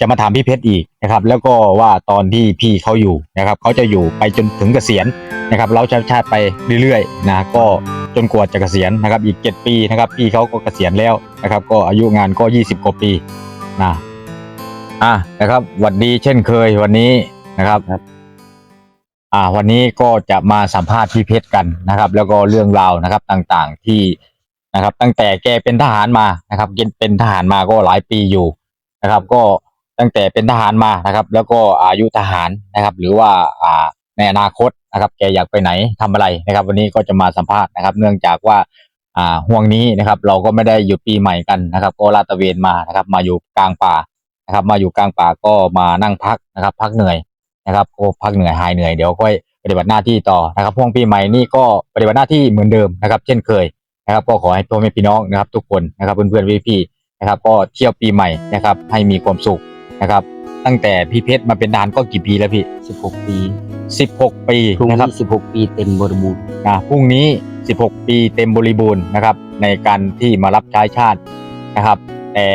จะมาถามพี่เพชรอีกนะครับ แล้วก็ว่าตอนที่พี่เขาอยู่นะครับเขาจะอยู่ไปจนถึงเกษียณนะครับ เราชาติชาติไปเรื่อยๆนะก็จนกว่าจะเกษียณนะครับ อีก 7 ปีนะครับ พี่เขาก็เกษียณแล้วนะครับ ก็อายุงานก็ 20 กว่าปีนะอะนะครับหวัดดีเช่นเคยวันนี้นะครับครับอ่าวันนี้ก็จะมาสัมภาษณ์พี่เพชรกันนะครับ แล้วก็เรื่องราวนะครับต่างๆที่นะครับ ตั้งแต่แกเป็นทหารมานะครับเป็นทหารมาก็หลายปีอยู่นะครับ ก็ ตั้งแต่เป็นทหารมานะครับ แล้วก็อายุทหารนะครับ หรือว่าอ่าในอนาคตนะครับ แกอยากไปไหนทำอะไรนะครับ วันนี้ก็จะมาสัมภาษณ์นะครับ เนื่องจากว่าอ่าห่วงนี้นะครับ เราก็ไม่ได้อยู่ปีใหม่กันนะครับ ก็ลาดตระเวนมานะครับ มาอยู่กลางป่านะครับ มาอยู่กลางป่าก็มานั่งพักนะครับ พักเหนื่อยนะครับก็พักเหนื่อยหายเหนื่อยเดี๋ยวค่อยปฏิบัติหน้าที่ต่อนะครับห่วงปีใหม่นี่ก็ปฏิบัติหน้าที่เหมือนเดิมนะครับ เช่นเคยนะครับ ก็ขอให้พ่อแม่พี่น้องนะครับ ทุกคนนะครับเพื่อนๆพี่ๆนะครับ ก็เที่ยวปีใหม่นะครับ ให้มีความสุข นะครับ ตั้งแต่พี่เพชรมาเป็นทหารก็กี่ปีแล้วพี่ 16 ปี16 ปีพรุ่งนะครันี้บ16 ปีเต็มบริบูรณ์นะพรุ่งนี้ 16 ปีเต็มบริบูรณ์นะครับ ในการที่มารับใช้ชาตินะครับ แต่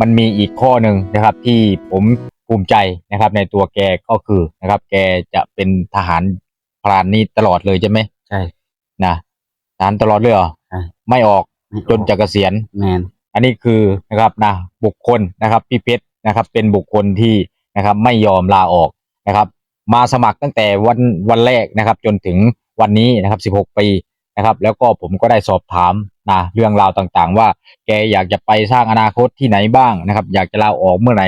มันมีอีกข้อหนึ่งนะครับ ที่ผมภูมิใจนะครับ ในตัวแกก็คือนะครับ แกจะเป็นทหารพรานนี่ตลอดเลยใช่ไหมใช่ นะทหารตลอดเลยเหรอใช่ ไม่ออกไม่ออกจนจะเกษียณ แมนอันนี้คือนะครับนะบุคคลนะครับพี่เพชร นะครับ เป็นบุคคลที่นะครับไม่ยอมลาออกนะครับ มาสมัครตั้งแต่วันวันแรกนะครับ จนถึงวันนี้นะครับ 16 ปีนะครับ แล้วก็ผมก็ได้สอบถามนะเรื่องราวต่างๆ ว่าแกอยากจะไปสร้างอนาคตที่ไหนบ้างนะครับ อยากจะลาออกเมื่อไหร่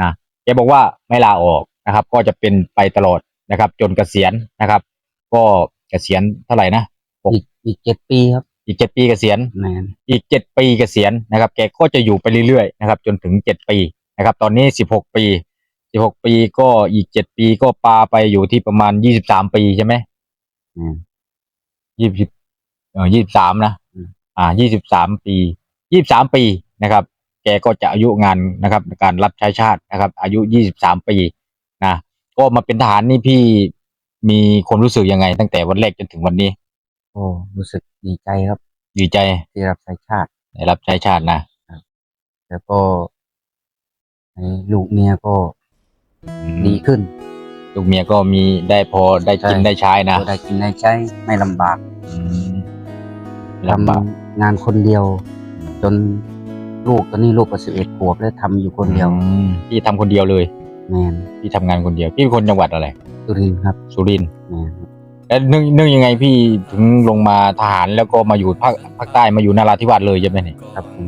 นะแกบอกว่าไม่ลาออกนะครับ ก็จะเป็นไปตลอดนะครับ จนเกษียณนะครับ ก็เกษียณเท่าไหร่นะอีกอีก7ปีครับอีกเจ็ดปีเกษียณแมนอีกเจ็ดปีเกษียณนะครับ แกก็จะอยู่ไปเรื่อยๆนะครับ จนถึงเจ็ดปี นะครับ ตอนนี้สิบหกปีสิบหกปีก็อีกเจ็ดปีก็ปาไปอยู่ที่ประมาณยี่สิบสามปีใช่ไหมแมนยี่สิบเออยี่สิบสามนะอืมอ่ายี่สิบสามปี ยี่สิบสามปีนะครับ แกก็จะอายุงานนะครับในการรับใช้ชาตินะครับ อายุยี่สิบสามปีนะก็มาเป็นทหารนี่พี่มีความรู้สึกยังไง ตั้งแต่วันแรกจนถึงวันนี้ โอ้รู้สึกดีใจครับ ดีใจที่รับใช้ชาติได้รับใช้ชาตินะ แล้วก็ ให้ลูกเมียก็อืมดีขึ้นลูกเมียก็มีได้พอได้กินใช่ได้ใช้นะก็ได้กินได้ใช้ไม่ลำบากอืมทลำบากำงานคนเดียว จนลูกตอนนี้ลูกก็11ขวบแล้วทำอยู่คนเดียวอืมพี่ทำคนเดียวเลย แมนพี่ทำงานคนเดียว พี่เป็นคนจังหวัดอะไรสุรินทร์ครับสุรินทร์แมนครับแล้วนึกนึกยังไงพี่ถึงลงมาทหารแล้วก็มาอยู่ภาคภาคใต้มาอยู่นราธิวาสเลยใช่ไหมเนี่ยครับผม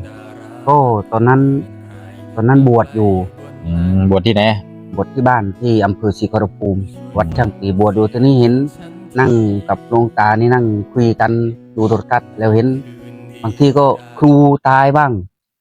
ก็ตอนนั้น ตอนนั้นบวชอยู่อืมบวชที่ไหนบวชที่บ้านที่อำเภอศรีขอรภูมิวัดช่างตีบวชดูทีนี้เห็นนั่งกับหลวงตานี่นั่งคุยกันดูโทรทัศน์แล้วเห็น บางทีก็ครูตายบ้าง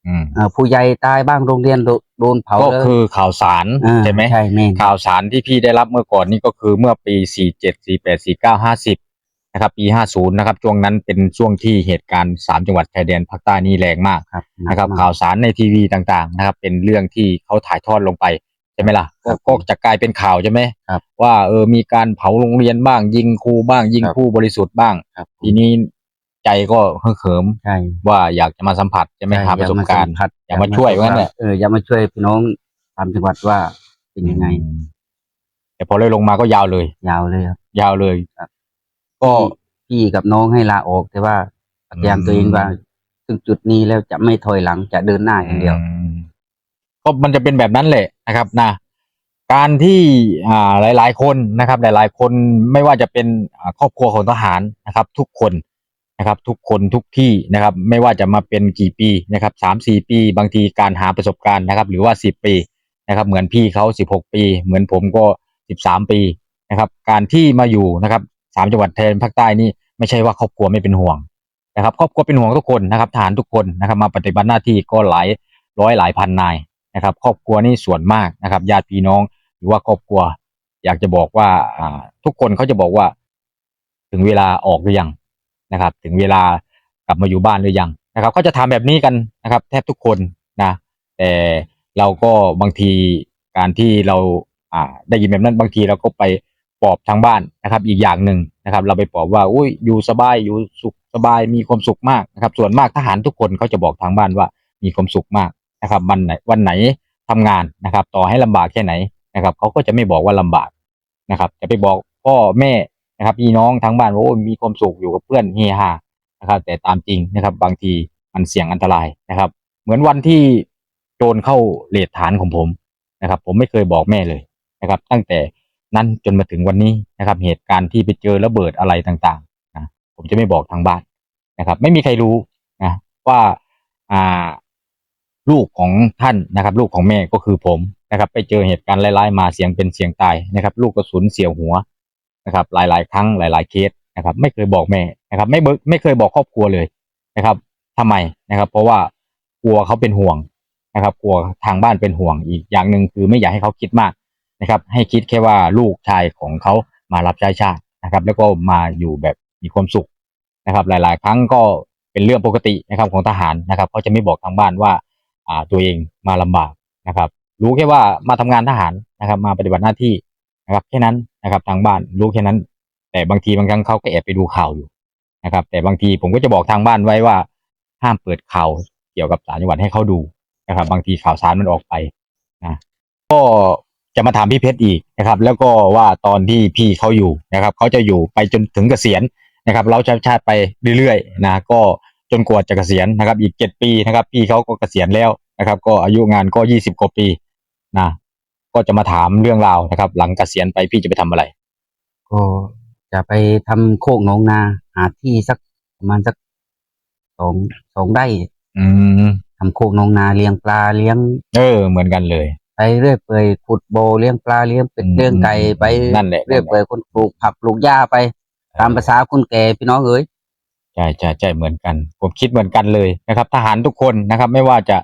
อืมเอ่อผู้ใหญ่ตายบ้างโรงเรียนโดโดนเผาก็แล้วคือข่าวสาราใช่ไหมใช่แม่นข่าวสารที่พี่ได้รับเมื่อก่อนนี่ก็คือเมื่อปี 47 48 49 50 นะครับปี 50 นะครับช่วงนั้นเป็นช่วงที่เหตุการณ์สามจังหวัดชายแดนภาคใต้นี่แรงมากครับนะครับมกข่าวสารในทีวีต่างๆนะครับ เป็นเรื่องที่เขาถ่ายทอดลงไปใช่ไหมล่ะครัก็บก็จะกลายเป็นข่าวใช่ไหมครับว่าเออมีการเผาโรงเรียนบ้าง ยิงครูบ้าง ยิงครับผู้บริสุทธิ์บ้างครับทีนี้ใจก็เหิมเขิมใช่ว่าอยากจะมาสัมผัสจะไม่ใช่หาประสบการณ์อยมสัมผัสอยากมาช่วยว่างั้นแหละเอออยากมาช่วยพี่น้องตามจังหวัดว่าเป็นยังไงอืมแต่พอเลยลงมาก็ยาวเลย ยาวเลยครับยาวเลยครับ ก็พี่กับน้องให้ลาออก แต่ว่าพยายามตัวเองว่าถึงจุดนี้แล้วจะไม่ถอยหลังจะเดินหน้าอย่างเดียวอืมก็มันจะเป็นแบบนั้นแหละนะครับนะการที่อ่าหลาย ๆ คนนะครับ หลาย ๆ คนไม่ว่าจะเป็นอ่าครอบครัวของทหารนะครับ ทุกคนนะครับ ทุกคนทุกที่นะครับ ไม่ว่าจะมาเป็นกี่ปีนะครับสามสี่ปี บางทีการหาประสบการณ์นะครับ หรือว่าสิบปีนะครับ เหมือนพี่เขาสิบหกปี เหมือนผมก็สิบสามปีนะครับ การที่มาอยู่นะครับ สามจังหวัดแทนภาคใต้นี่ไม่ใช่ว่าครอบครัวไม่เป็นห่วงนะครับครอบครัวเป็นห่วงทุกคนนะครับทหารทุกคนนะครับมาปฏิบัติหน้าที่ก็หลายร้อยหลายพันนายนะครับ ครอบครัวนี่ส่วนมากนะครับญาติพี่น้องหรือว่าครอบครัว อยากจะบอกว่าอ่าทุกคนเขาจะบอกว่า ถึงเวลาออกหรือยังนะครับ ถึงเวลากลับมาอยู่บ้านหรือยังนะครับเขาจะถามแบบนี้กันนะครับ แทบทุกคนนะแต่เราก็บางทีการที่เราอ่าได้ยินแบบนั้นบางทีเราก็ไป ปอบทางบ้านนะครับ อีกอย่างหนึ่งนะครับ เราไปปอบว่าอุ้ยอยู่สบายอยู่สุขสบายมีความสุขมากนะครับ ส่วนมากทหารทุกคนเขาจะบอกทางบ้านว่ามีความสุขมากนะครับวันไหนวันไหนทำงานนะครับ ต่อให้ลำบากแค่ไหนนะครับเขาก็จะไม่บอกว่าลำบากนะครับจะไปบอกพ่อแม่นะครับพี่น้องทั้งบ้านว่าโอ้มีความสุขอยู่กับเพื่อนเฮฮานะครับ แต่ตามจริงนะครับ บางทีมันเสี่ยงอันตรายนะครับ เหมือนวันที่โจรเข้าเลทฐานของผมนะครับ ผมไม่เคยบอกแม่เลยนะครับ ตั้งแต่ นั้นจนมาถึงวันนี้นะครับ เหตุการณ์ที่ไปเจอระเบิดอะไรต่างๆนะผมจะไม่บอกทางบ้านนะครับ ไม่มีใครรู้นะว่าอ่าลูกของท่านนะครับ ลูกของแม่ก็คือผมนะครับ ไปเจอเหตุการณ์ร้ายๆมาเสียงเป็นเสียงตายนะครับ ลูกกระสุนเสียวหัวนะครับ หลายๆ ครั้งหลาย ๆ เคสนะครับ ไม่เคยบอกแม่นะครับ ไม่เบิกไม่เคยบอกครอบครัวเลยนะครับทำไมนะครับ เพราะว่ากลัวเขาเป็นห่วงนะครับ กลัวทางบ้านเป็นห่วงอีกอย่างหนึ่งคือไม่อยากให้เขาคิดมาก นะครับ ให้คิดแค่ว่าลูกชายของเขามารับใช้ชาตินะครับ แล้วก็มาอยู่แบบมีความสุขนะครับ หลาย ๆ ครั้งก็เป็นเรื่องปกตินะครับของทหารนะครับเขาจะไม่บอกทางบ้านว่าอ่าตัวเองมาลำบากนะครับ รู้แค่ว่ามาทำงานทหารนะครับ มาปฏิบัติหน้าที่นะครับแค่นั้นนะครับทางบ้านรู้แค่นั้น แต่บางทีบางครั้งเขาก็แอบไปดูข่าวอยู่นะครับ แต่บางทีผมก็จะบอกทางบ้านไว้ว่าห้ามเปิดข่าวเกี่ยวกับสารจังหวัดให้เขาดูนะครับ บางทีข่าวสารมันออกไปนะก็ จะมาถามพี่เพชรอีกนะครับ แล้วก็ว่าตอนที่พี่เขาอยู่นะครับเขาจะอยู่ไปจนถึงเกษียณนะครับ เราจะชาติไปเรื่อยๆนะก็จนกว่าจะเกษียณนะครับ อีกเจ็ดปีนะครับ พี่เขาก็เกษียณแล้วนะครับ ก็อายุงานก็ยี่สิบกว่าปีนะก็จะมาถามเรื่องราวนะครับ หลังเกษียณไปพี่จะไปทำอะไร ก็จะไปทำโคกหนองนา หาที่สักประมาณสักสองสองไร่อืมทำโคกหนองนาเลี้ยงปลาเลี้ยง เออ เหมือนกันเลยไป เรื่อยเปื่อยขุดโบเลี้ยงปลาเลี้ยงเป็ดอืมเลี้ยงไก่ไปนั่นแหละเรื่อยเปื่อยคนปลูกผักปลูกหญ้าไป ตามภาษาคนแก่พี่น้องเอ๋ยใช่ใช่ใช่เหมือนกัน ผมคิดเหมือนกันเลยนะครับ ทหารทุกคนนะครับ ไม่ว่าจะ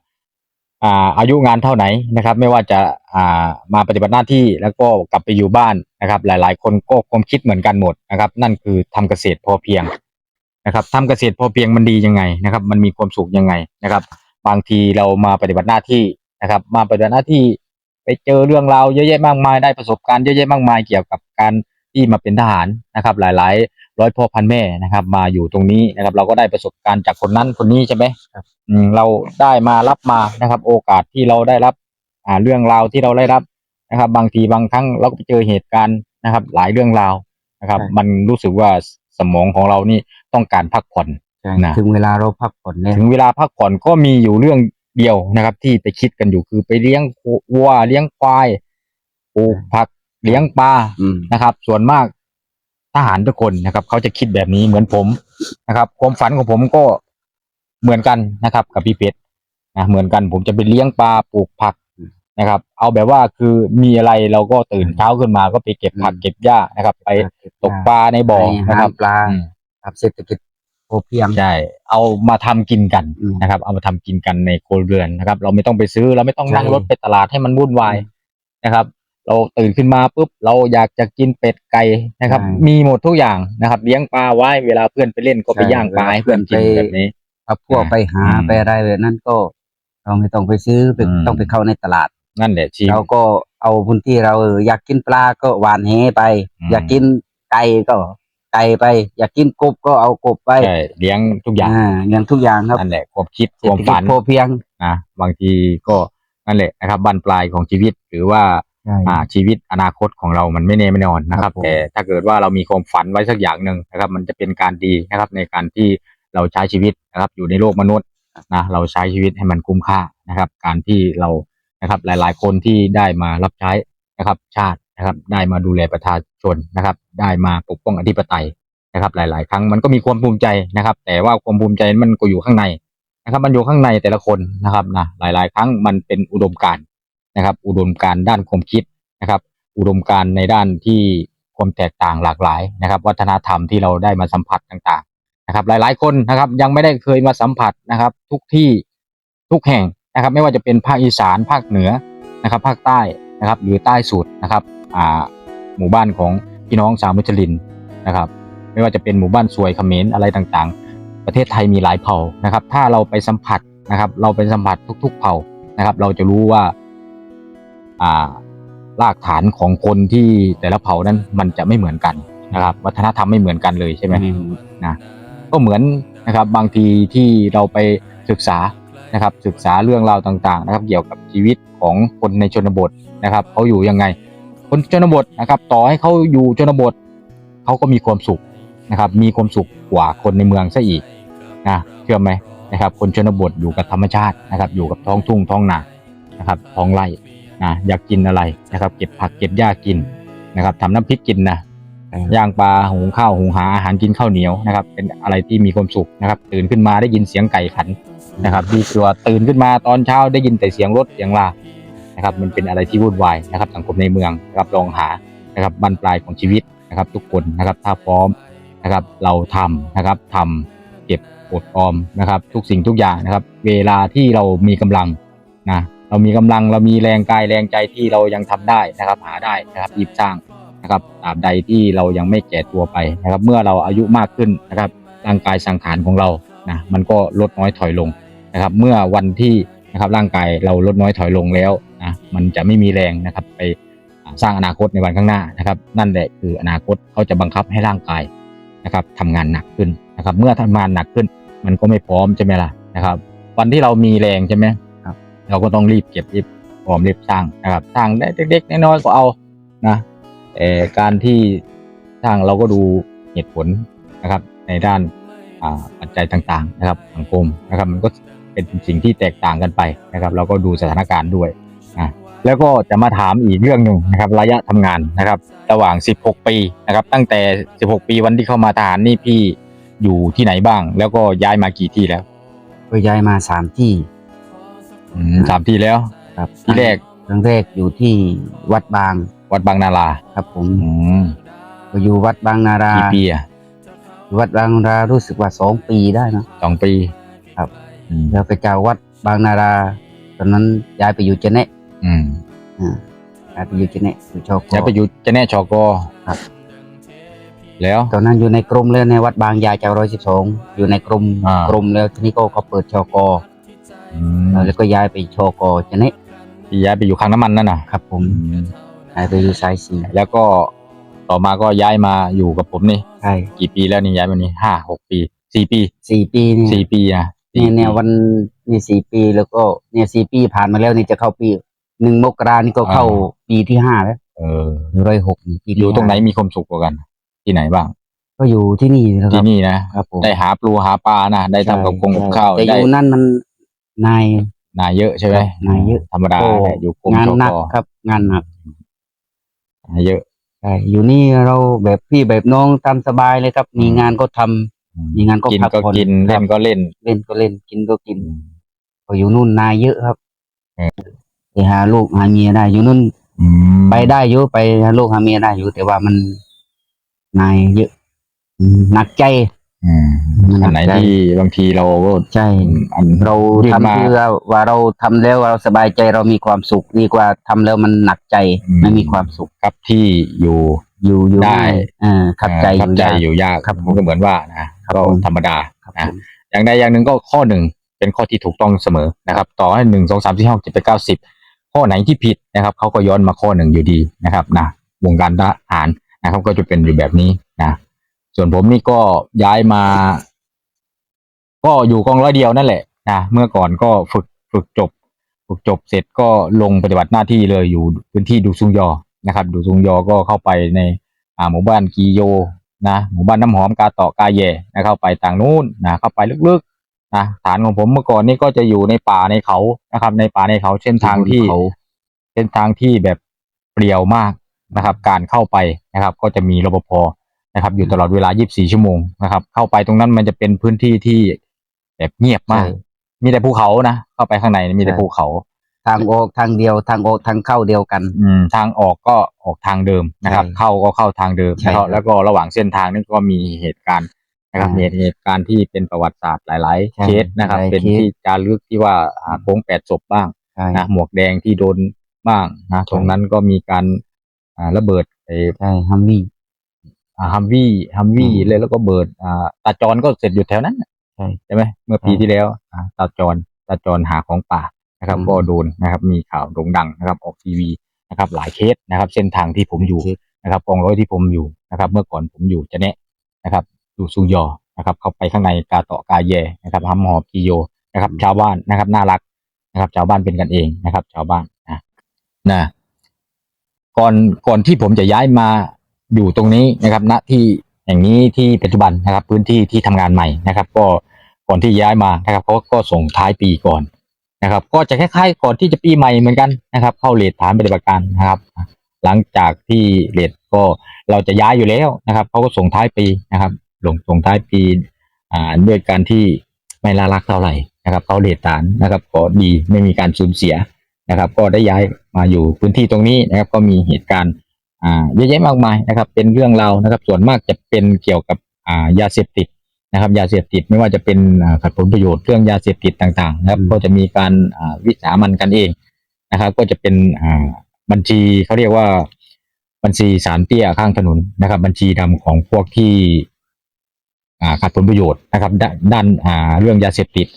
อ่าอายุงานเท่าไหนนะครับ ไม่ว่าจะอ่ามาปฏิบัติหน้าที่แล้วก็กลับไปอยู่บ้านนะครับ หลาย ๆ คนก็ความคิดเหมือนกันหมดนะครับ นั่นคือทำเกษตรพอเพียงนะครับทำเกษตรพอเพียงมันดียังไงนะครับ มันมีความสุขยังไงนะครับ บางทีเรามาปฏิบัติหน้าที่นะครับ มาปฏิบัติหน้าที่ ไปเจอเรื่องราวเยอะแยะมากมายได้ประสบการณ์เยอะแยะมากมายเกี่ยวกับการที่มาเป็นทหารนะครับ หลาย ๆ ร้อยพ่อพันแม่นะครับ มาอยู่ตรงนี้นะครับ เราก็ได้ประสบการณ์จากคนนั้นคนนี้ใช่ไหมอืมเราได้มารับมานะครับ โอกาสที่เราได้รับอ่าเรื่องราวที่เราได้รับนะครับ บางทีบางครั้งเราก็ไปเจอเหตุการณ์นะครับ หลายเรื่องราวนะครับใช่มันรู้สึกว่าสมองของเรานี่ต้องการพักผ่อนนะถึงเวลาเราพักผ่อนเนี่ยถึงเวลาพักผ่อนก็มีอยู่เรื่อง เดียวนะครับ ที่ไปคิดกันอยู่คือไปเลี้ยงวัวเลี้ยงควายปลูกผักเลี้ยงปลาอืมนะครับ ส่วนมากทหารทุกคนนะครับ เขาจะคิดแบบนี้เหมือนผมนะครับ ความฝันของผมก็เหมือนกันนะครับ กับพี่เพชรนะเหมือนกันผมจะไปเลี้ยงปลาปลูกผักนะครับ เอาแบบว่าคือมีอะไรเราก็ตื่นเช้าขึ้นมาก็ไปเก็บผักอืมเก็บหญ้านะครับ ไปตกปลาในบ่อให้นะครับหาปลาอืมครับเศรษฐกิจ พอเพียง ใช่ เอามาทำกินกันอืมนะครับ เอามาทำกินกันในโครัวเรือนนะครับ เราไม่ต้องไปซื้อ เราไม่ต้องนั่งใช่ รถไปตลาดให้มันวุ่นวายนะครับ เราตื่นขึ้นมาปุ๊บเราอยากจะกินเป็ดไก่นะครับ ใช่มีหมดทุกอย่างนะครับ เลี้ยงปลาไว้เวลาเพื่อนไปเล่นก็ไปใช่ย่างปลาให้เพื่อนกินเวลาเพื่อนไป แบบนี้ถ้าพวกอ่าไปหาอืมไปอะไรแบบนั้นก็ เราไม่ต้องไปซื้อไปอืม ต้องไปเข้าในตลาด นั่นแหละชีวิเราต ก็เอาพื้นที่เราเอออยากกินปลาก็หวานแหไป อืม อยากกินไก่ก็ ไก่ไป อยากกินกบก็เอากบไปใช่เลี้ยงทุกอย่างอ่าอย่างทุกอย่างครับนั่นแหละความคิดเศรคษวามฐกิจฝันพอเพียงนะบางทีก็นั่นแหละนะครับบั้นปลายของชีวิตหรือว่าอ่าชีวิตอนาคตของเรามันไม่แน่ไม่นอนนะครับครับผม แต่ถ้าเกิดว่าเรามีความฝันไว้สักอย่างหนึ่งนะครับ มันจะเป็นการดีนะครับในการที่เราใช้ชีวิตนะครับ อยู่ในโลกมนุษย์นะเราใช้ชีวิตให้มันคุ้มค่านะครับ การที่เรานะครับหลาย ๆ คนที่ได้มารับใช้นะครับ ชาติ นะครับ ได้มาดูแลประชาชนนะครับ ได้มาปกป้องอธิปไตยนะครับ หลาย ๆ ครั้งมันก็มีความภูมิใจนะครับ แต่ว่าความภูมิใจมันก็อยู่ข้างในนะครับ มันอยู่ข้างในแต่ละคนนะครับนะหลาย ๆ ครั้งมันเป็นอุดมการนะครับ อุดมการด้านความคิดนะครับ อุดมการในด้านที่ความแตกต่างหลากหลายนะครับ วัฒนธรรมที่เราได้มาสัมผัสต่าง ๆ นะครับ หลาย ๆ คนนะครับ ยังไม่ได้เคยมาสัมผัสนะครับ ทุกที่ทุกแห่งนะครับ ไม่ว่าจะเป็นภาคอีสานภาคเหนือนะครับ ภาคใต้นะครับ หรือใต้สุดนะครับ หมู่บ้านของพี่น้องสาวมุจลินนะครับ ไม่ว่าจะเป็นหมู่บ้านสวยเขมรอะไรต่างๆ ประเทศไทยมีหลายเผ่านะครับ ถ้าเราไปสัมผัสนะครับ เราไปสัมผัสทุก ๆ เผ่านะครับ เราจะรู้ว่าอ่ารากฐานของคนที่แต่ละเผ่านั้นมันจะไม่เหมือนกันนะครับ วัฒนธรรมไม่เหมือนกันเลยใช่ไหมอืมก็เหมือนนะครับบางทีที่เราไปศึกษานะครับศึกษาเรื่องราวต่างๆ นะครับ เกี่ยวกับชีวิตของคนในชนบทนะครับเขาอยู่ยังไง คนชนบทนะครับ ต่อให้เขาอยู่ชนบทเขาก็มีความสุขนะครับ มีความสุขกว่าคนในเมืองซะอีกนะเชื่อไหมนะครับ คนชนบทอยู่กับธรรมชาตินะครับ อยู่กับท้องทุ่งท้องนานะครับท้องไร่นะอยากกินอะไรนะครับ เก็บผักเก็บหญ้ากินนะครับทำน้ำพริกกินนะย่างปลาหุงข้าวหุงหาอาหารกินข้าวเหนียวนะครับ เป็นอะไรที่มีความสุขนะครับ ตื่นขึ้นมาได้ยินเสียงไก่ขันนะครับดีกว่าตื่นขึ้นมาตอนเช้าได้ยินแต่เสียงรถเสียงลา นะครับมันเป็นอะไรที่วุ่นวายนะครับสังคมในเมืองนะครับลองหานะครับบรรปลายของชีวิตนะครับทุกคนนะครับถ้าพร้อมนะครับเราทำนะครับทำเก็บอดออมนะครับ ทุกสิ่งทุกอย่างนะครับ เวลาที่เรามีกำลังนะเรามีกำลังเรามีแรงกายแรงใจที่เรายังทำได้นะครับ หาได้นะครับยิบสร้างนะครับตราบใดที่เรายังไม่แก่ตัวไปนะครับ เมื่อเราอายุมากขึ้นนะครับร่างกายสังขารของเรานะมันก็ลดน้อยถอยลงนะครับ เมื่อวันที่นะครับร่างกายเราลดน้อยถอยลงแล้ว มันจะไม่มีแรงนะครับไปอ่าสร้างอนาคตในวันข้างหน้านะครับ นั่นแหละคืออนาคตเขาจะบังคับให้ร่างกายนะครับทำงานหนักขึ้นนะครับ เมื่อทำงานหนักขึ้น มันก็ไม่พร้อมใช่ไหมล่ะนะครับ วันที่เรามีแรงใช่ไหมครับเราก็ต้องรีบเก็บรีบออมรีบสร้างนะครับ สร้างได้เล็กๆน้อยๆก็เอานะแต่การที่สร้างเราก็ดูเหตุผลนะครับ ในด้านอ่าปัจจัยต่างๆ นะครับสังคมนะครับ มันก็เป็นสิ่งที่แตกต่างกันไปนะครับ เราก็ดูสถานการณ์ด้วย นะแล้วก็จะมาถามอีกเรื่องหนึ่งนะครับระยะทำงานนะครับ ระหว่าง 16 ปีนะครับ ตั้งแต่ 16 ปีวันที่เข้ามาทหารนี่พี่อยู่ที่ไหนบ้าง แล้วก็ย้ายมากี่ที่แล้วก็ย้ายมาสามที่อืมสามที่แล้ว ครับที่แรกครั้งแรกอยู่ที่วัดบาง วัดบางนาราครับผมอืมก็อยู่วัดบางนารากี่ปีอะอยู่วัดบางนารารู้สึกว่าสองปีได้นะสองปี ครับอืมแล้วไปจากวัดบางนารา ตอนนั้นย้ายไปอยู่เจเนะ อืมอ่าย้ายไปอยู่เจเนะอยู่ชอกย้ายไปอยู่จะแน่ชอกอครับ แล้ว ตอนนั้นอยู่ในกรมเลยในวัดบางยายจากร้อยสิบสองอยู่ในกรมอ่า กรมแล้วทีนี้ก็เขาเปิดชอกออืมแล้วก็ย้ายไปชอกอเจเนะที่ย้ายไปอยู่คลังน้ำมันนั่นน่ะครับผมอืมย้ายไปอยู่สายสีแล้วก็ต่อมาก็ย้ายมาอยู่กับผมนี่ ใช่กี่ปีแล้วนี่ย้ายมานี่ห้าหกปีสี่ปีสี่ปีนี่ สี่ปีนะเนี่ยเนี่ยวันนี่สี่ปีแล้วก็เนี่ยสี่ปีผ่านมาแล้วนี่จะเข้าปี หนึ่งมกรานี่ก็เข้าปีที่ห้าแล้วเออร้อยหกนี่ปีอที่ยู่ตรงไหนห้ามีความสุขกว่ากัน ที่ไหนบ้าง ก็อยู่ที่นี่นะคที่รับนี่นะครับผมได้หาปลูหาปลานะได้ทำกับกงกับข้าวแต่อได้ยู่นั่นมันนายนายเยอะใช่ไหมครับนายเยอะธรรมดาโอ้แหละอยู่กรมงานชหนักกครับ งานหนักนายเยอะใช่อยู่นี่เราแบบพี่แบบน้องตามสบายเลยครับ มีงานก็ทำมีงานก็กินพักก็ผ่อนกินครัเล่บนก็เล่น เล่นก็เล่นกินก็กินพออยู่นู่นนายเยอะครับเออ ไปหาลูกหาเมียได้อยู่นู่นอืมไปได้อยู่ไปหาลูกหาเมียได้อยู่ แต่ว่ามันนายเยอะอืมหนักใจอืมมันอันไหนใจที่บางทีเราก็ใช่ อืมอัน เรายื่นทำมาเพื่อว่าเราทำแล้วเราสบายใจเรามีความสุขดีกว่าทำแล้วมันหนักใจอืม ไม่มีความสุขครับที่อยู่ อยู่อยู่ได้ เออขับใจเอ่อขับใจยากอยู่ยากครับผมมันก็เหมือนว่านะครับก็ผม ธรรมดาครับนะผมอย่างใดอย่างหนึ่งก็ข้อหนึ่งเป็นข้อที่ถูกต้องเสมอนะครับ ต่อให้หนึ่งสองสามสี่ห้าเจ็ดแปดเก้าสิบ ข้อไหนที่ผิดนะครับเขาก็ย้อนมาข้อหนึ่งอยู่ดีนะครับนะวงการทหารนะครับ ก็จะเป็นอยู่แบบนี้นะส่วนผมนี่ก็ย้ายมา ก็อยู่กองร้อยเดียวนั่นแหละนะเมื่อก่อนก็ฝึกฝึกจบ ฝึกจบเสร็จก็ลงปฏิบัติหน้าที่เลยอยู่พื้นที่ดูซุงยอนะครับ ดูซุงยอก็เข้าไปในหมู่บ้านกีโยนะหมู่บ้านน้ำหอมกาตาะกาแย่นะเข้าไปต่างนู้นนะเข้าไปลึกๆ นะฐานของผมเมื่อก่อนนี่ก็จะอยู่ในป่าในเขานะครับ ในป่าในเขาเส้นทางที่เขาเส้นทางที่แบบเปลี่ยวมากนะครับ การเข้าไปนะครับ ก็จะมีรปภนะครับ อยู่ตลอดเวลา 24 ชั่วโมงนะครับ เข้าไปตรงนั้นมันจะเป็นพื้นที่ที่แบบเงียบมากใช่มีแต่ภูเขานะเข้าไปข้างในมีแต่ใช่ภูเขา ทางออกทางเดียวทางออกทางเข้าเดียวกัน อืม ทางออกก็ออกทางเดิมนะครับใช่เข้าก็เข้าทางเดิมใช่นะครับครับแล้วก็ระหว่างเส้นทางนี่ก็มีเหตุการณ์ นะครับอ่ามีเหตุการณ์ที่เป็นประวัติศาสตร์หลายใช่ๆเคสนะครับหลายเป็นเคสที่จารึกที่ว่าอ่าโค้งแปดศพบ้างใช่นะหมวกแดงที่โดนบ้างนะตรงนั้นก็มีการอ่าระเบิดไอ้ใช่ฮัมวี่ฮัมวี่ฮัมวี่อืมเลยแล้วก็เบิดอ่าตาจรก็เสร็จอยู่แถวนั้นน่ะใช่ใช่ไหมเมื่อปีใช่ที่แล้วอ่าตาจรตาจรหาของป่านะครับอืมก็โดนนะครับ มีข่าวโด่งดังนะครับ ออกทีวีนะครับ หลายเคสนะครับ เส้นทางที่ผมอยู่นะครับกองร้อยที่ผมอยู่นะครับ เมื่อก่อนผมอยู่จะเนะนะครับ อยู่ซูยอนะครับเข้าไปข้างในกาเตาะกาแยนะครับฮัมหอบกิโยนะครับ ชาวบ้านนะครับน่ารักนะครับ ชาวบ้านเป็นกันเองนะครับ ชาวบ้านนะนะก่อนก่อนที่ผมจะย้ายมาอยู่ตรงนี้นะครับ ณที่แห่งนี้ที่ปัจจุบันนะครับ พื้นที่ที่ทำงานใหม่นะครับ ก็ก่อนที่ย้ายมานะครับเขาก็ส่งท้ายปีก่อนนะครับ ก็จะคล้ายๆก่อนที่จะปีใหม่เหมือนกันนะครับ เข้าเลทฐานปฏิบัติการนะครับ หลังจากที่เลทก็เราจะย้ายอยู่แล้วนะครับเขาก็ส่งท้ายปีนะครับ ลงส่งท้ายปีอ่าด้วยการที่ไม่ล่ารักเท่าไหร่นะครับเขาเลทฐานนะครับก็ดีไม่มีการสูญเสียนะครับ ก็ได้ย้ายมาอยู่พื้นที่ตรงนี้นะครับ ก็มีเหตุการณ์อ่าเยอะแยะมากมายนะครับ เป็นเรื่องราวนะครับ ส่วนมากจะเป็นเกี่ยวกับอ่ายาเสพติดนะครับ ยาเสพติดไม่ว่าจะเป็นอ่าขัดผลประโยชน์เรื่องยาเสพติดต่างๆ นะครับอืมก็จะมีการอ่าวิสามันกันเองนะครับ ก็จะเป็นอ่าบัญชีเขาเรียกว่าบัญชีสารเตี้ยข้างถนนนะครับ บัญชีดำของพวกที่อ่า ขาดผลประโยชน์นะครับ ด้านด้านอ่าเรื่องยาเสพติด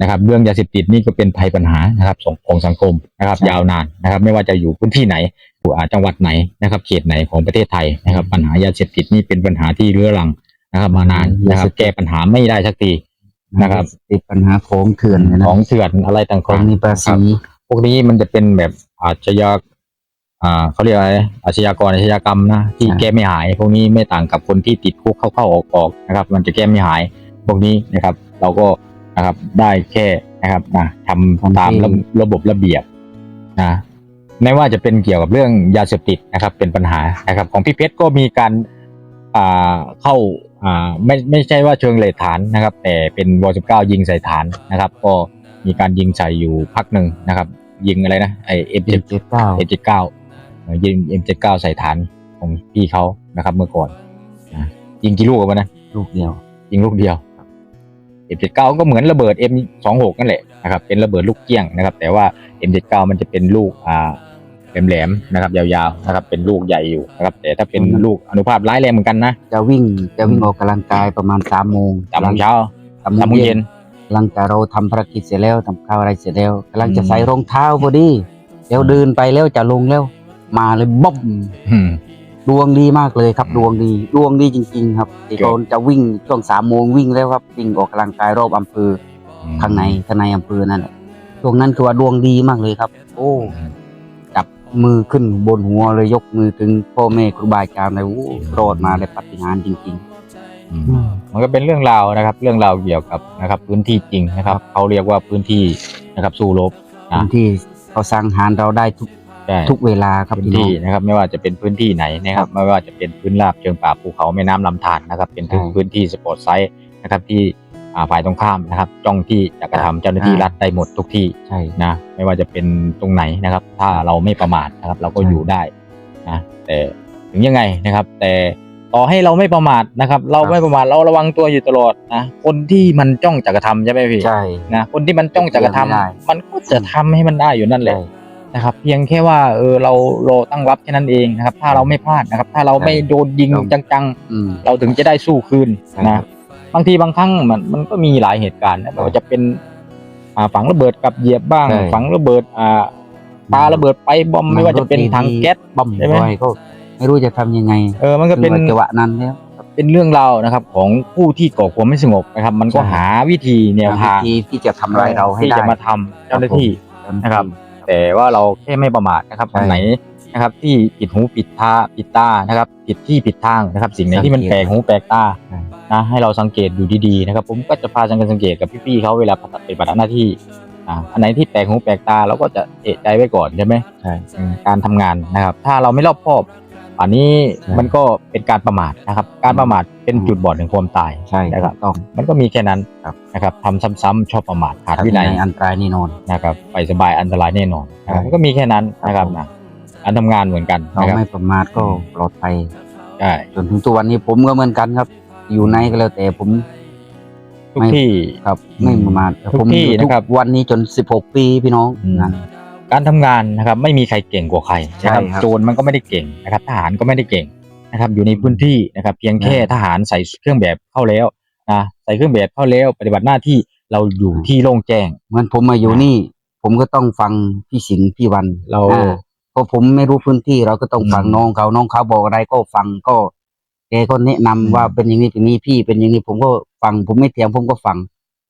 นะครับ เรื่องยาเสพติดนี่ก็เป็นภัยปัญหานะครับของของสังคมนะครับใช่ยาวนานนะครับ ไม่ว่าจะอยู่พื้นที่ไหนอยู่อ่าจังหวัดไหนนะครับ เขตไหนของประเทศไทยนะครับ ปัญหายาเสพติดนี่เป็นปัญหาที่เรื้อรังนะครับ มานานนะครับ แก้ปัญหาไม่ได้สักทีนะครับติดปัญหาของเถื่อนเลยนะของเถื่อนอะไรต่างของๆมีภาษีพวกนี้มันจะเป็นแบบอาชญา อ่าเขาเรียกอะไรอาชญากรอาชญากรรมนะที่ใช่แก้ไม่หาย พวกนี้ไม่ต่างกับคนที่ติดคุกเข้าเข้าออกออกนะครับ มันจะแก้ไม่หายพวกนี้นะครับ เราก็นะครับได้แค่นะครับนะทำตามระระบบระเบียบนะไม่ว่าจะเป็นเกี่ยวกับเรื่องยาเสพติดนะครับ เป็นปัญหานะครับ ของพี่เพชรก็มีการอ่าเข้าอ่าไม่ไม่ใช่ว่าเชิงเลทฐานนะครับ แต่เป็นวสิบเก้ายิงใส่ฐานนะครับ ก็มีการยิงใส่อยู่พักหนึ่งนะครับ ยิงอะไรนะไอเอ็มเจ็ดเจ็ดเก้าเอ็มเจ็ดเก้ายิง เอ็มเจ็ดเก้าใส่ฐานของพี่เขานะครับ เมื่อก่อนนะยิงกี่ลูกกันนะลูกเดียว ยิงลูกเดียวเอ็มเจ็ดเก้าก็เหมือนระเบิดเอ็มสองหกนั่นแหละนะครับเป็นระเบิดลูกเกี้ยงนะครับ แต่ว่าเอ็มเจ็ดเก้ามันจะเป็นลูกอ่าแหลมๆนะครับ ยาวๆนะครับ เป็นลูกใหญ่อยู่นะครับ แต่ถ้าเป็นลูกอนุภาพร้ายแรงเหมือนกันนะจะวิ่งจะวิ่งออกกำลังกายประมาณสามโมงสามโมงเช้าสามสามโมโมงงเย็เย็นนหลังจากเราทำภารกิจเสร็จแล้วทำข้าวอะไรเสร็จแล้วกำลังจะอืมใส่รองเท้าพอดีแล้วเดินไปแล้วจะลงแล้ว มาเลยบ๊อบอืม ดวงดีมากเลยครับอืมดวงดีดวงดีจริง ๆ ครับที่ครับ โดนจะวิ่งช่วงสามโมงวิ่งแล้วครับวิ่งออกกำลังกายรอบอำเภอข้างในข้างในอำเภอนั่นแหละช่วงนั้นคือว่าดวงดีมากเลยครับ โอ้อืมจับมือขึ้นบนหัวเลยยกมือถึงพ่อแม่ครูบาอาจารย์เลยโอ้รอดมาได้ปฏิหารย์จริง อืม มันก็เป็นเรื่องราวนะครับ เรื่องราวเกี่ยวกับนะครับ พื้นที่จริงนะครับเขาเรียกว่าพื้นที่นะครับสู้รบ ๆ อะพื้นที่เขาสร้างหารเราได้ทุก ใช่ทุกเวลาครับพื้นพี่น้อที่งนะครับ ไม่ว่าจะเป็นพื้นที่ไหนนะครับ ไม่ว่าจะเป็นพื้นราบเชิงป่าภูเขาแม่น้ำลำธารนะครับ เป็นพื้นใช่พื้นที่สปอร์ตไซต์นะครับ ที่อ่าฝ่ายตรงข้ามนะครับ จ้องที่จะกระทำเจ้าหน้าที่ใช่ รัฐได้หมดทุกที่ใช่ นะไม่ว่าจะเป็นตรงไหนนะครับ ถ้าเราไม่ประมาทนะครับ เราก็ใช่ อยู่ได้นะแต่ถึงยังไงนะครับ แต่ต่อให้เราไม่ประมาทนะครับ เราไม่ประมาทเราระวังตัวอยู่ตลอดนะคนที่มันจ้องจะกระทำใช่ไหมพี่ใช่ นะคนที่มันจ้องจะกระทำไม่ได้ มันก็จะทำให้มันได้อยู่นั่นแหละ ใช่ นะครับเพียงแค่ว่าเออเราเราตั้งรับแค่นั้นเองนะครับ ถ้าเราไม่พลาดนะครับ ถ้าเราไม่โดนยิงครับจังอืมๆเราถึงจะได้สู้คืนใช่นะบางทีบางครั้งมันมันก็มีหลายเหตุการณ์นะไม่ว่าจะเป็นอ่าฝังระเบิดกับเหยียบบ้างใช่ฝังระเบิดอ่าปาระเบิดไปบอมไม่ว่าจะเป็นถังแก๊สบัมใช่ไหมไว้ก็ไม่รู้จะทำยังไง เออมันก็เป็นถึงจังหวะนั้นแล้วเป็นเรื่องราวนะครับ ของผู้ที่ก่อความไม่สงบนะครับ มันก็ใช่หาวิธีแนวทางวิธีที่จะทำลายเราให้ที่ได้จะมาทำเจ้าหน้าที่นะครับผม แต่ว่าเราแค่ไม่ประมาทนะครับใช่ อันไหนนะครับที่ผิดหูผิดตาผิดตานะครับผิดที่ผิดทางนะครับ สิ่งไหนที่มันสังเกตแปลกหูแปลกตาใช่นะให้เราสังเกตอยู่ดีๆนะครับ ผมก็จะพาสังเกตสังเกตกับพี่ๆเขาเวลาปฏิบัติหน้าที่อ่าอันไหนที่แปลกหูแปลกตาเราก็จะเอะใจไว้ก่อนใช่ไหม ใช่อืมการทำงานนะครับ ถ้าเราไม่รอบคอบป่านนี้ใช่ มันก็เป็นการประมาทนะครับ การประมาท เป็นอืมจุดบอดแห่งความตายใช่นะครับต้องมันก็มีแค่นั้นครับนะครับทำซ้ำๆชอบประมาทขาดวินัยอันตรายแน่นอนนะครับไปสบายอันตรายแน่นอนนะครับใช่มันก็มีแค่นั้นนะครับผมนะการทำงานเหมือนกันเรานะครับไม่ประมาทก็ปลอดภัยใช่จนถึงตัววันนี้ผมก็เหมือนกันครับ อยู่ไหนก็แล้วแต่ผมทุกไม่ที่ครับอืมไม่ประมาททุกผมที่อยู่ทุกนะครับวันนี้จน16ปีพี่น้องอืมนั่นการทำงานนะครับ ไม่มีใครเก่งกว่าใครนะครับใช่ครับโจรมันก็ไม่ได้เก่งนะครับ ทหารก็ไม่ได้เก่ง นะครับ อยู่ในพื้นที่นะครับ เพียงแค่ใช่ทหารใส่เครื่องแบบเข้าแล้วนะใส่เครื่องแบบเข้าแล้วปฏิบัติหน้าที่เราอยู่ที่โล่งแจ้ง เหมือนผมมาอยู่นี่ ผมก็ต้องฟังพี่สิงห์พี่วันเรา อ่าเพราะผมไม่รู้พื้นที่เราก็ต้องฟังอืมน้องเขาน้องเขาบอกอะไรก็ฟังก็แกก็แนะนำอืมว่าเป็นอย่างนี้เป็นนี้พี่เป็นอย่างนี้ผมก็ฟัง ผมไม่เถียงผมก็ฟัง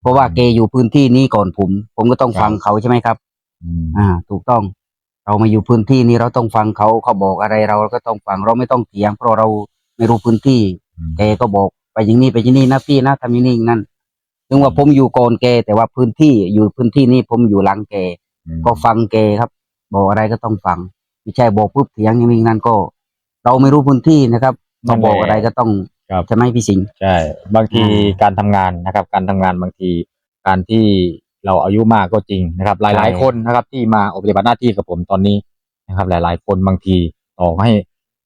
เพราะว่าแกอยู่พื้นที่นี้ก่อนผม ผมก็ต้องครับฟังเขาใช่ไหมครับ อืม อ่า ถูกต้อง เรามาอยู่พื้นที่นี้เราต้องฟังเขาเขาบอกอะไรเราก็ต้องฟังเราไม่ต้องเถียง เพราะเราไม่รู้พื้นที่แกก็บอกไปอย่างนี้ไปอย่างนี้นะพี่นะทำอย่างนี้อย่างนั้นถึงว่าผมอยู่ก่อนแกแต่ว่าพื้นที่อยู่พื้นที่นี้ผมอยู่หลังแกก็ฟังแกครับ บอกอะไรก็ต้องฟังไม่ใช่บอกปุ๊บเถียงอย่างนี้อย่างนั้นก็ เราไม่รู้พื้นที่นะครับมาบอกอะไรก็ต้องครับใช่ไหมพี่สิงห์ใช่บางทีอืมการทำงานนะครับ การทำงานบางทีการที่ เราอายุมากก็จริงนะครับ หลายใช่ๆคนนะครับ ที่มาปฏิบัติหน้าที่กับผมตอนนี้นะครับ หลาย ๆ คนบางทีต่อให้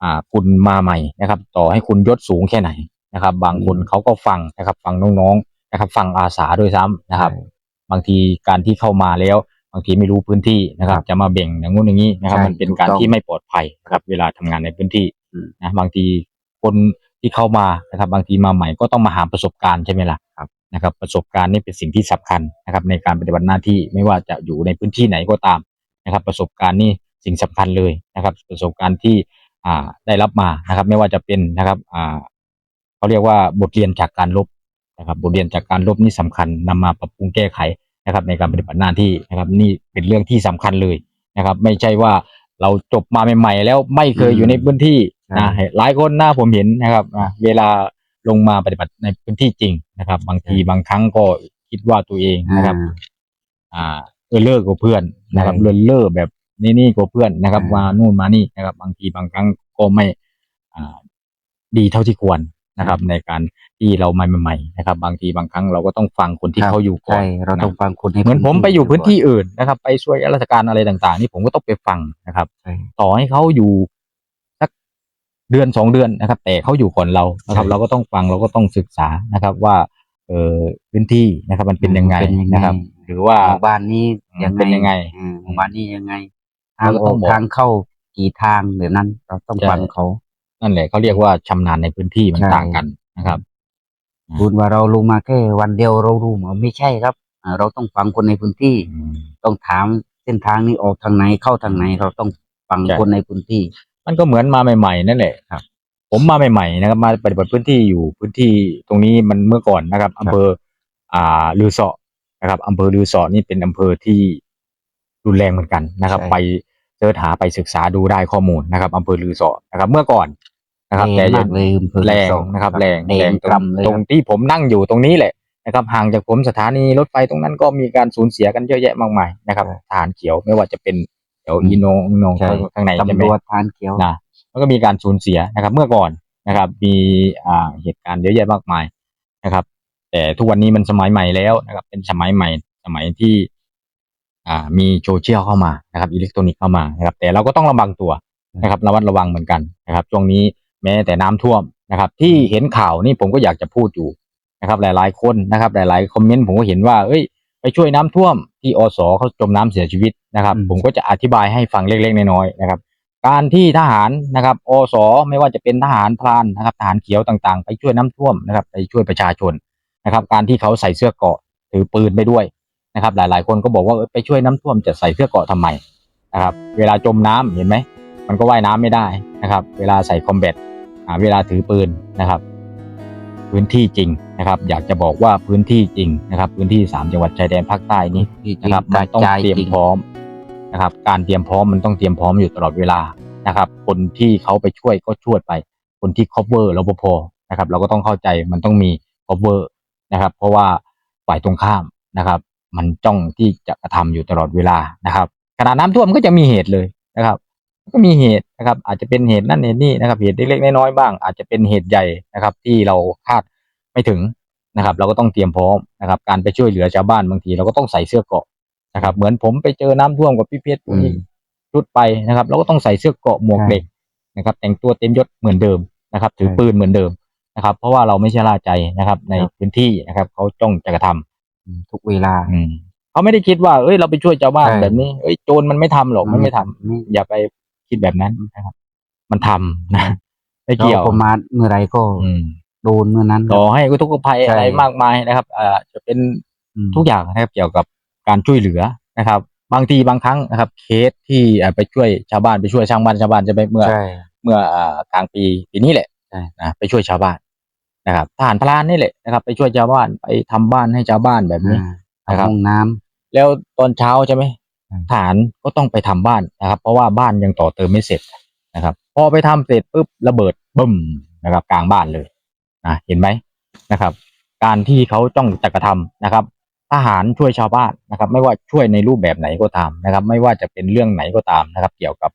อ่าคุณมาใหม่นะครับ ต่อให้คุณยศสูงแค่ไหนนะครับ บางคนเขาก็ฟังนะครับฟังน้องๆนะครับ ฟังอาสาด้วยซ้ำนะครับ บางทีการที่เข้ามาแล้วบางทีไม่รู้พื้นที่นะครับ จะมาเบ่งอย่างงู้นอย่างนี้นะครับใช่มันเป็นการถูกต้องที่ไม่ปลอดภัยนะครับ เวลาทำงานในพื้นที่อืมนะบางทีคนที่เข้ามานะครับ บางทีมาใหม่ก็ต้องมาหาประสบการณ์ใช่ไหมล่ะครับ นะครับ ประสบการณ์นี่เป็นสิ่งที่สำคัญนะครับ ในการปฏิบัติหน้าที่ไม่ว่าจะอยู่ในพื้นที่ไหนก็ตามนะครับ ประสบการณ์นี่สิ่งสำคัญเลยนะครับ ประสบการณ์ที่อ่าได้รับมานะครับ ไม่ว่าจะเป็นนะครับอ่าเขาเรียกว่าบทเรียนจากการลบนะครับบทเรียนจากการลบนี่สำคัญนำมาปรับปรุงแก้ไขนะครับ ในการปฏิบัติหน้าที่นะครับ นี่เป็นเรื่องที่สำคัญเลยนะครับ ไม่ใช่ว่าเราจบมาใหม่ ๆ แล้วไม่เคยอยู่ในพื้นที่นะหลายคนหน้าผมเห็นนะครับอะเวลา ลงมาปฏิบัติในพื้นที่จริงนะครับ บางทีบางครั้งก็คิดว่าตัวเองนะครับ อ่าเออเลิกกับเพื่อนนะครับใช่เลินเล่อแบบนี่นี่กับเพื่อนนะครับอ่ามมานู่นมานี่นะครับ บางทีบางครั้งก็ไม่อ่าดีเท่าที่ควรนะครับ ในการที่เราใหม่ๆนะครับ บางทีบางครั้งเราก็ต้องฟังคนที่ครับเขาอยู่ก่อนใช่เราต้องนะฟังคนให้เหมือนผมไปอยู่พื้นที่ก่อื่นนะครับ ไปช่วยราชการอะไรต่าง ๆ นี่ผมก็ต้องไปฟังนะครับใช่ต่อให้เขาอยู่สัก เดือนสองเดือนนะครับ แต่เขาอยู่ก่อนเรานะครับใช่เราก็ต้องฟังเราก็ต้องศึกษานะครับว่าเออพื้นที่นะครับ มันเป็นยังไงเป็นยังไง นะครับ หรือว่าหมู่บ้านนี้อืมยังไงเป็นยังไง อืมหมู่บ้านนี้ยังไงทางเราอก็ต้ออกงบอกทางเข้ากี่ทางเดี๋ยวนั้น เราต้องใช่ ฟังเขา นั่นแหละเขาเรียกว่าชำนาญในพื้นที่มันใช่ ต่างกันนะครับอืมคุณว่าเราลงมาแค่วันเดียวเรารู้มั้ยไม่ใช่ครับอ่าเราต้องฟังคนในพื้นที่อืมต้องถามเส้นทางนี้ออกทางไหนเข้าทางไหน เราต้องฟังใช่ คนในพื้นที่ มันก็เหมือนมาใหม่ ๆ นั่นแหละครับ ผมมาใหม่ ๆ นะครับ มาปฏิบัติพื้นที่อยู่พื้นที่ตรงนี้มันเมื่อก่อนนะครับอำเภอ อ่าลือเสาะนะครับอำเภอลือเสาะนี่เป็นอำเภอที่รุนแรงเหมือนกันนะครับ ใช่ ไปเสิร์ชหาไปศึกษาดูได้ข้อมูลนะครับอำเภอลือเสาะนะครับ เมื่อก่อนนะครับแรแต่งยัมาง กเลยอำเภอแรงสองนะครับ แรงแดแรงงตกรงรำเลยตรคงรับที่ผมนั่งอยู่ตรงนี้แหละนะครับห่างจากผมสถานีรถไฟตรงนั้นก็มีการสูญเสียกันเยอะแยะมากมายนะครับทหารเขียวไม่ว่าจะเป็น แถวอีโนงอีโนงใช่ทางไหนใช่ไหมตำรวจทานเขียว นะมันก็มีการสูญเสียนะครับ เมื่อก่อนนะครับ มีอ่าเหตุการณ์เยอะแยะมากมายนะครับ แต่ทุกวันนี้มันสมัยใหม่แล้วนะครับ เป็นสมัยใหม่ สมัยที่ อ่ามีโซเชียลเข้ามานะครับ อิเล็กทรอนิกส์เข้ามานะครับ แต่เราก็ต้องระวังตัวนะครับระมัดระวังเหมือนกันนะครับช่วงนี้แม้แต่น้ำท่วมนะครับ ที่เห็นข่าวนี่ผมก็อยากจะพูดอยู่นะครับ หลาย ๆ คนนะครับ หลาย ๆ คอมเมนต์ผมก็เห็นว่า เอ้ยไป ช่วยน้ำท่วมที่อสเขาจมน้ำเสียชีวิตนะครับอืมผมก็จะอธิบายให้ฟังเล็กๆน้อยๆนะครับ การที่ทหารนะครับอสไม่ว่าจะเป็นทหารพรานนะครับทหารเขียวต่างๆ ไปช่วยน้ำท่วมนะครับไปช่วยประชาชนนะครับ การที่เขาใส่เสื้อเกราะถือปืนไปด้วยนะครับ หลายๆ คนก็บอกว่าเอ้ยไปช่วยน้ำท่วมจะใส่เสื้อเกราะทำไมนะครับ เวลาจมน้ำเห็นไหมมันก็ว่ายน้ำไม่ได้นะครับ เวลาใส่คอมแบทอ่าเวลาถือปืนนะครับ พื้นที่จริงนะครับ อยากจะบอกว่าพื้นที่จริงนะครับ พื้นที่สามจังหวัดชายแดนภาคใต้นี้ที่จริงนะครับกมัระนต้องจายเตรียมจริงพร้อมนะครับ การเตรียมพร้อมมันต้องเตรียมพร้อมอยู่ตลอดเวลานะครับ คนที่เขาไปช่วยก็ช่วยไป คนที่ cover รปภนะครับ เราก็ต้องเข้าใจมันต้องมี cover นะครับ เพราะว่าฝ่ายตรงข้ามนะครับ มันจ้องที่จะกระทำอยู่ตลอดเวลานะครับขณะน้ำท่วมก็จะมีเหตุเลยนะครับ ก็มีเหตุนะครับ อาจจะเป็นเหตุนั่นเหตุนี่นะครับ เหตุเล็กๆน้อยๆบ้าง อาจจะเป็นเหตุใหญ่นะครับ ที่เราคาดไม่ถึงนะครับ เราก็ต้องเตรียมพร้อมนะครับ การไปช่วยเหลือชาวบ้านบางที เราก็ต้องใส่เสื้อเกราะนะครับ เหมือนผมไปเจอน้ำท่วมกับพี่เพชรอืมชุดไปนะครับ เราก็ต้องใส่เสื้อเกราะหมวกเหล็กนะครับ แต่งตัวเต็มยศเหมือนเดิมนะครับ ถือใช่ปืนเหมือนเดิมนะครับ เพราะว่าเราไม่ใช่ล่าใจนะครับ ในครับพื้นที่นะครับเขาจ้องจะกระทำอืมทุกเวลาอืมเขาไม่ได้คิดว่า เอ้ย เราไปช่วยชาวบ้านใช่แบบนี้ เอ้ย โจรมันไม่ทำหรอก มันไม่ทำไม่อย่าไป คิดแบบนั้นนะครับ มันทำนะไม่เราเกี่ยวประมาทเมื่อไรก็อืมโดนเมื่อนั้นต่อให้อุทกภัยใช่อะไรมากมายนะครับอ่าจะเป็นอืมทุกอย่างนะครับเกี่ยวกับการช่วยเหลือนะครับ บางทีบางครั้งนะครับ เคสที่อ่าไปช่วยชาวบ้านไปช่วยช่างบ้านชาวบ้านจะไปเมื่อใช่เมื่ออ่ากลางปีปีนี้แหละใช่นะไปช่วยชาวบ้านนะครับทหารพลานนี่แหละนะครับ ไปช่วยชาวบ้านไปทำบ้านให้ชาวบ้านแบบนี้อ่านะครับห้องน้ำแล้วตอนเช้าใช่ไหม อืมทหารก็ต้องไปทำบ้านนะครับ เพราะว่าบ้านยังต่อเติมไม่เสร็จนะครับ พอไปทำเสร็จปุ๊บระเบิดบึ้มนะครับ กลางบ้านเลยนะเห็นไหมนะครับ การที่เขาจ้องจะกระทำนะครับทหารช่วยชาวบ้านนะครับ ไม่ว่าช่วยในรูปแบบไหนก็ตามนะครับ ไม่ว่าจะเป็นเรื่องไหนก็ตามนะครับ เกี่ยวกับ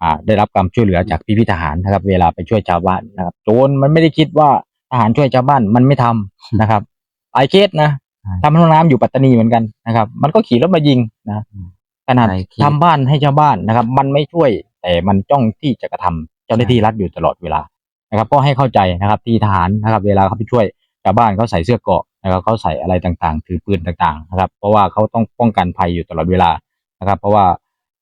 อ่าได้รับความช่วยเหลือจากพี่พี่ๆทหารนะครับ เวลาไปช่วยชาวบ้านนะครับ โจรมันไม่ได้คิดว่าทหารช่วยชาวบ้านมันไม่ทำนะครับไอเคสนะใช่ทำห้องน้ำอยู่ปัตตานีเหมือนกันนะครับ มันก็ขี่รถมายิงนะ ขนาดไอ้เคสทำบ้านให้ชาวบ้านนะครับ มันไม่ช่วยแต่มันจ้องที่จะกระทำเจ้าหน้าที่รัฐอยู่ตลอดเวลานะครับ ก็ให้เข้าใจนะครับที่ทหารนะครับ เวลาเขาไปช่วยชาวบ้านเขาใส่เสื้อเกราะนะครับเขาใส่อะไรต่างๆ ถือปืนต่างๆนะครับ เพราะว่าเขาต้องป้องกันภัยอยู่ตลอดเวลานะครับ เพราะว่า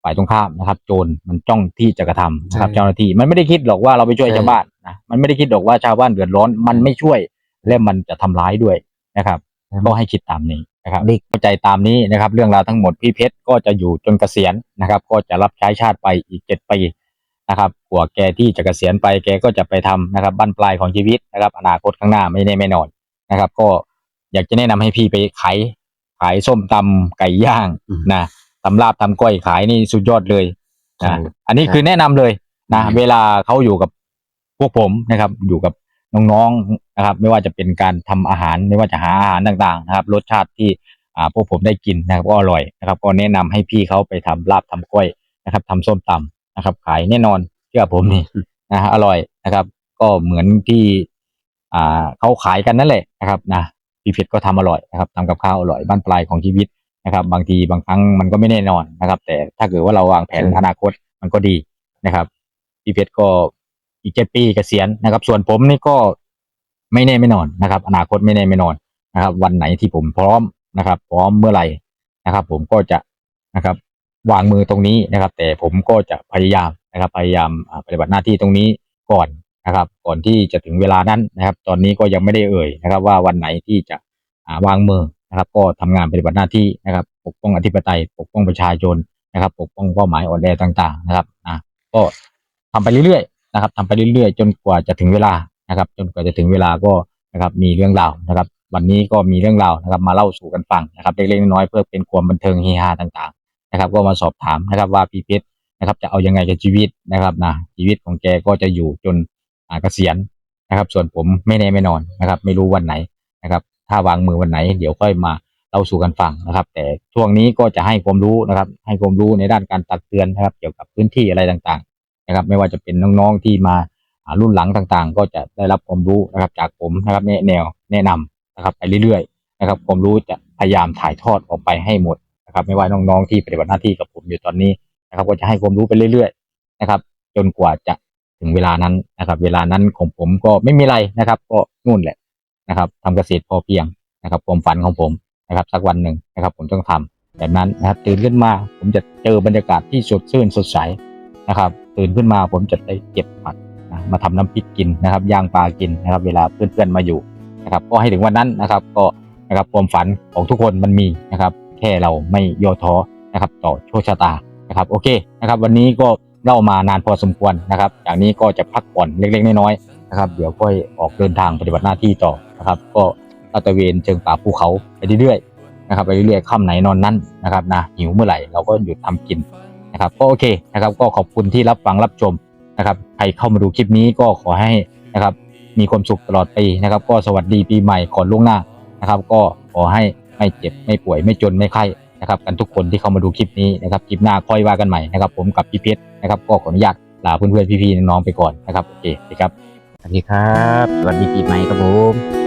ฝ่ายตรงข้ามนะครับ โจรมันจ้องที่จะกระทำนะครับ ใช่ เจ้าหน้าที่มันไม่ได้คิดหรอกว่าเราไปช่วยใช่ชาวบ้านนะมันไม่ได้คิดหรอกว่าชาวบ้านเดือดร้อน มันไม่ช่วยและมันจะทำร้ายด้วยนะครับก็ให้คิดตามนี้ นะครับเด็กเข้าใจตามนี้นะครับ เรื่องราวทั้งหมดพี่เพชรก็จะอยู่จนเกษียณนะครับ ก็จะรับใช้ชาติไปอีกเจ็ดปีนะครับกว่าแกที่จะเกษียณไปแกก็จะไปทำนะครับบั้นปลายของชีวิตนะครับ อนาคตข้างหน้าไม่แน่ไม่นอนนะครับ ก็อยากจะแนะนำให้พี่ไปขายขายส้มตำไก่ย่างอืมนะตำลาบตำก้อยขายนี่สุดยอดเลยใช่นะอันนี้คือแนะนำเลยนะอืมเวลาเขาอยู่กับพวกผมนะครับ อยู่กับน้องๆ นะครับ ไม่ว่าจะเป็นการทำอาหาร ไม่ว่าจะหาอาหารต่างๆ นะครับ รสชาติที่อ่าพวกผมได้กินนะครับ ก็อร่อยนะครับ ก็แนะนำให้พี่เขาไปทำลาบทำกล้วยนะครับทำส้มตำนะครับ ขายแน่นอนเชื่อผมนี่นะฮะอร่อยนะครับ ก็เหมือนที่อ่าเขาขายกันนั่นแหละนะครับนะพี่เพชรก็ทำอร่อยนะครับทำกับข้าวอร่อยบ้านปลายของชีวิตนะครับ บางทีบางครั้งมันก็ไม่แน่นอนนะครับ แต่ถ้าเกิดว่าเราวางแผนใช่อนาคตมันก็ดีนะครับพี่เพชรก็อีกเจ็ดปีเกษียณนะครับ ส่วนผมนี่ก็ ไม่แน่ไม่นอนนะครับ อนาคตไม่แน่ไม่นอนนะครับ วันไหนที่ผมพร้อมนะครับ พร้อมเมื่อไหร่นะครับ ผมก็จะนะครับ วางมือตรงนี้นะครับ แต่ผมก็จะพยายามนะครับ พยายามปฏิบัติหน้าที่ตรงนี้ก่อนนะครับ ก่อนที่จะถึงเวลานั้นนะครับ ตอนนี้ก็ยังไม่ได้เอ่ยนะครับ ว่าวันไหนที่จะวางมือนะครับ ก็ทำงานปฏิบัติหน้าที่นะครับ ปกป้องอธิปไตย ปกป้องประชาชนนะครับ ปกป้องเป้าหมายอ่อนแอต่าง ๆ นะครับอะก็ทำไปเรื่อยๆนะครับทำไปเรื่อยๆ จนกว่าจะถึงเวลา นะครับ จนกว่าจะถึงเวลาก็นะครับมีเรื่องราวนะครับ วันนี้ก็มีเรื่องราวนะครับ มาเล่าสู่กันฟังนะครับเล็กๆน้อยๆเพื่อเป็นความบันเทิงเฮฮาต่างๆ นะครับ ก็มาสอบถามนะครับว่าพี่เพชรนะครับ จะเอายังไงกับชีวิตนะครับนะชีวิตของแกก็จะอยู่จนเกษียณนะครับ ส่วนผมไม่แน่ไม่นอนนะครับ ไม่รู้วันไหนนะครับ ถ้าวางมือวันไหน เดี๋ยวค่อยมาเล่าสู่กันฟังนะครับ แต่ช่วงนี้ก็จะให้ความรู้นะครับ ให้ความรู้ในด้านการตักเตือนนะครับ เกี่ยวกับพื้นที่อะไรต่างๆ นะครับ ไม่ว่าจะเป็นน้องๆที่มา รุ่นหลังต่างๆ ก็จะได้รับความรู้นะครับ จากผมนะครับแนแนวแนะนำนะครับไปเรื่อยๆนะครับความรู้จะพยายามถ่ายทอดออกไปให้หมดนะครับ ไม่ว่าน้องๆที่ปฏิบัติหน้าที่กับผมอยู่ตอนนี้นะครับ ก็จะให้ความรู้ไปเรื่อยๆนะครับ จนกว่าจะถึงเวลานั้นนะครับ เวลานั้นของผมก็ไม่มีอะไรนะครับ ก็นู่นแหละนะครับทำเกษตรพอเพียงนะครับความฝันของผมนะครับ สักวันหนึ่งนะครับ ผมต้องทำแบบนั้นนะครับตื่นขึ้นมาผมจะเจอบรรยากาศที่สดชื่นสดใสนะครับ ตื่นขึ้นมาผมจะได้เก็บผัก มาทำน้ำพริกกินนะครับย่างปลากินนะครับ เวลาเพื่อนๆมาอยู่นะครับ ก็ให้ถึงวันนั้นนะครับ ก็นะครับความฝันของทุกคนมันมีนะครับ แค่เราไม่ย่อท้อนะครับ ต่อโชคชะตานะครับ โอเคนะครับ วันนี้ก็เล่ามานานพอสมควรนะครับจากนี้ก็จะพักผ่อนเล็กๆน้อยๆนะครับ เดี๋ยวค่อยออกเดินทางปฏิบัติหน้าที่ต่อนะครับ ก็ลาดตระเวนเชิงป่าภูเขาไปเรื่อยๆนะครับไปเรื่อยๆค่ำไหนนอนนั่นนะครับนะหิวเมื่อไหร่เราก็หยุดทำกินนะครับ ก็โอเคนะครับ ก็ขอบคุณที่รับฟังรับชม นะครับใครเข้ามาดูคลิปนี้ก็ขอให้นะครับมีความสุขตลอดปีนะครับ ก็สวัสดีปีใหม่ก่อนล่วงหน้านะครับ ก็ขอให้ไม่เจ็บไม่ป่วยไม่จนไม่ไข้นะครับกันทุกคนที่เข้ามาดูคลิปนี้นะครับคลิปหน้าค่อยว่ากันใหม่นะครับผมกับพี่เพชรนะครับก็ขออนุญาตลาเพื่อนๆพี่ๆน้องๆไปก่อนนะครับโอเคครับสวัสดีครับสวัสดีปีใหม่ครับผม